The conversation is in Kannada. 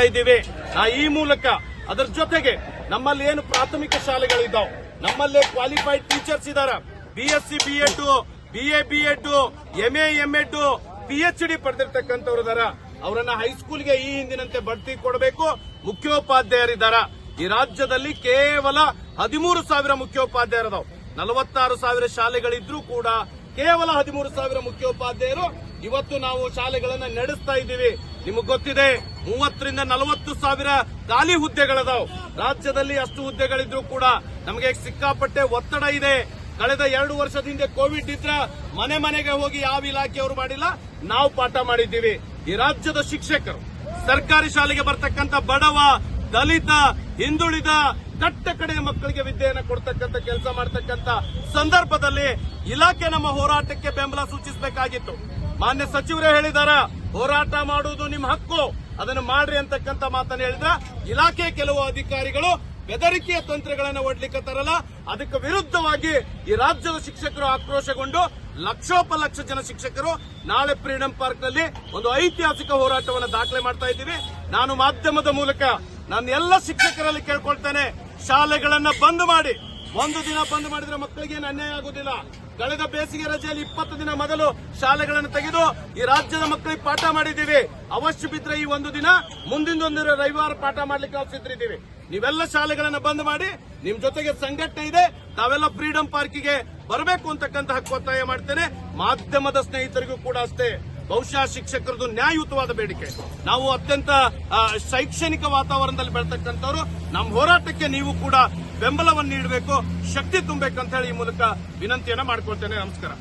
ನಡೆಸ್ತಾ ಇದ್ದೀವಿ. ನಾ ಈ ಮೂಲಕ ಅದರ ಜೊತೆಗೆ ನಮ್ಮಲ್ಲಿ ಏನು ಪ್ರಾಥಮಿಕ ಶಾಲೆಗಳಿದ್ದಾವೆ? ನಮ್ಮಲ್ಲೇ ಕ್ವಾಲಿಫೈಡ್ ಟೀಚರ್ಸ್ ಇದ್ದಾರೆ B S C B Ed B A B Ed M A M Ed P H D ಪಡೆದಿರ್ತಕ್ಕಂಥವ್ರು ಇದಾರ. ಅವರನ್ನ ಹೈಸ್ಕೂಲ್ಗೆ ಈ ಹಿಂದಿನಂತೆ ಬಡ್ತಿ ಕೊಡಬೇಕು. ಮುಖ್ಯೋಪಾಧ್ಯಾಯರಿದ್ದಾರ. ಈ ರಾಜ್ಯದಲ್ಲಿ ಕೇವಲ ಹದಿಮೂರು ಸಾವಿರ ಮುಖ್ಯೋಪಾಧ್ಯಾಯರದಾವ್ ನಲವತ್ತಾರು ಸಾವಿರ ಶಾಲೆಗಳಿದ್ರೂ ಕೂಡ ಕೇವಲ ಹದಿಮೂರು ಸಾವಿರ ಮುಖ್ಯೋಪಾಧ್ಯಾಯರು ಇವತ್ತು ನಾವು ಶಾಲೆಗಳನ್ನ ನಡೆಸ್ತಾ ಇದ್ದೀವಿ. ನಿಮಗೆ ಗೊತ್ತಿದೆ? ಮೂವತ್ತರಿಂದ ನಲವತ್ತು ಸಾವಿರ ಖಾಲಿ ಹುದ್ದೆಗಳದಾವ್. ರಾಜ್ಯದಲ್ಲಿ ಅಷ್ಟು ಹುದ್ದೆಗಳಿದ್ರು ಕೂಡ ನಮಗೆ ಸಿಕ್ಕಾಪಟ್ಟೆ ಒತ್ತಡ ಇದೆ. ಕಳೆದ ಎರಡು ವರ್ಷದ ಹಿಂದೆ ಕೋವಿಡ್ ಇದ್ರ ಮನೆ ಮನೆಗೆ ಹೋಗಿ ಯಾವ ಇಲಾಖೆಯವರು ಮಾಡಿಲ್ಲ, ನಾವು ಪಾಠ ಮಾಡಿದ್ದೀವಿ. ಈ ರಾಜ್ಯದ ಶಿಕ್ಷಕರು, ಸರ್ಕಾರಿ ಶಾಲೆಗೆ ಬರ್ತಕ್ಕಂಥ ಬಡವ, ದಲಿತ, ಹಿಂದುಳಿದ ಕಟ್ಟ ಕಡೆಯ ಮಕ್ಕಳಿಗೆ ವಿದ್ಯೆಯನ್ನು ಕೊಡ್ತಕ್ಕಂಥ ಕೆಲಸ ಮಾಡ್ತಕ್ಕಂಥ ಸಂದರ್ಭದಲ್ಲಿ ಇಲಾಖೆ ನಮ್ಮ ಹೋರಾಟಕ್ಕೆ ಬೆಂಬಲ ಸೂಚಿಸಬೇಕಾಗಿತ್ತು. ಮಾನ್ಯ ಸಚಿವರೇ ಹೇಳಿದಾರ, ಹೋರಾಟ ಮಾಡುವುದು ನಿಮ್ಮ ಹಕ್ಕು. ಅದನ್ನು ಮಾಡ್ರಿ ಅಂತಕ್ಕಂಥ ಮಾತನ್ನು ಹೇಳಿದ್ರ, ಇಲಾಖೆ ಕೆಲವು ಅಧಿಕಾರಿಗಳು ಬೆದರಿಕೆಯ ತಂತ್ರಗಳನ್ನು ಒಡ್ಲಿಕ್ಕೆ ಅದಕ್ಕೆ ವಿರುದ್ಧವಾಗಿ ಈ ರಾಜ್ಯದ ಶಿಕ್ಷಕರು ಆಕ್ರೋಶಗೊಂಡು ಲಕ್ಷೋಪಲಕ್ಷ ಜನ ಶಿಕ್ಷಕರು ನಾಳೆ ಫ್ರೀಡಂ ಪಾರ್ಕ್ನಲ್ಲಿ ಒಂದು ಐತಿಹಾಸಿಕ ಹೋರಾಟವನ್ನು ದಾಖಲೆ ಮಾಡ್ತಾ ಇದ್ದೀವಿ. ನಾನು ಮಾಧ್ಯಮದ ಮೂಲಕ ನನ್ನ ಎಲ್ಲ ಶಿಕ್ಷಕರಲ್ಲಿ ಕೇಳ್ಕೊಳ್ತೇನೆ, ಶಾಲೆಗಳನ್ನ ಬಂದ್ ಮಾಡಿ. ಒಂದು ದಿನ ಬಂದ್ ಮಾಡಿದ್ರೆ ಮಕ್ಕಳಿಗೆ ಏನು ಅನ್ಯಾಯ ಆಗುದಿಲ್ಲ. ಕಳೆದ ಬೇಸಿಗೆ ರಜೆಯಲ್ಲಿ ಇಪ್ಪತ್ತು ದಿನ ಮೊದಲು ಶಾಲೆಗಳನ್ನು ತೆಗೆದು ಈ ರಾಜ್ಯದ ಮಕ್ಕಳಿಗೆ ಪಾಠ ಮಾಡಿದ್ದೀವಿ. ಅವಶ್ಯ ಬಿದ್ರೆ ಈ ಒಂದು ದಿನ ಮುಂದಿನ ರವಿವಾರ ಪಾಠ ಮಾಡ್ಲಿಕ್ಕೆ ನಾವು ನೀವೆಲ್ಲ ಶಾಲೆಗಳನ್ನು ಬಂದ್ ಮಾಡಿ, ನಿಮ್ ಜೊತೆಗೆ ಸಂಘಟನೆ ಇದೆ, ತಾವೆಲ್ಲ ಫ್ರೀಡಂ ಪಾರ್ಕಿಗೆ ಬರಬೇಕು ಅಂತಕ್ಕಂಥ ಹಕ್ಕು ಒತ್ತಾಯ ಮಾಡ್ತೇನೆ. ಮಾಧ್ಯಮದ ಸ್ನೇಹಿತರಿಗೂ ಕೂಡ ಅಷ್ಟೇ. ಬಹುಶಃ ಶಿಕ್ಷಕರದು ನ್ಯಾಯಯುತವಾದ ಬೇಡಿಕೆ. ನಾವು ಅತ್ಯಂತ ಶೈಕ್ಷಣಿಕ ವಾತಾವರಣದಲ್ಲಿ ಬೆಳತಕ್ಕಂಥವ್ರು. ನಮ್ಮ ಹೋರಾಟಕ್ಕೆ ನೀವು ಕೂಡ ಬೆಂಬಲವನ್ನು ನೀಡಬೇಕು ಶಕ್ತಿ ತುಂಬಬೇಕಂತ ಹೇಳಿ ಈ ಮೂಲಕ ವಿನಂತಿಯನ್ನ ಮಾಡ್ಕೊಳ್ತೇನೆ. ನಮಸ್ಕಾರ.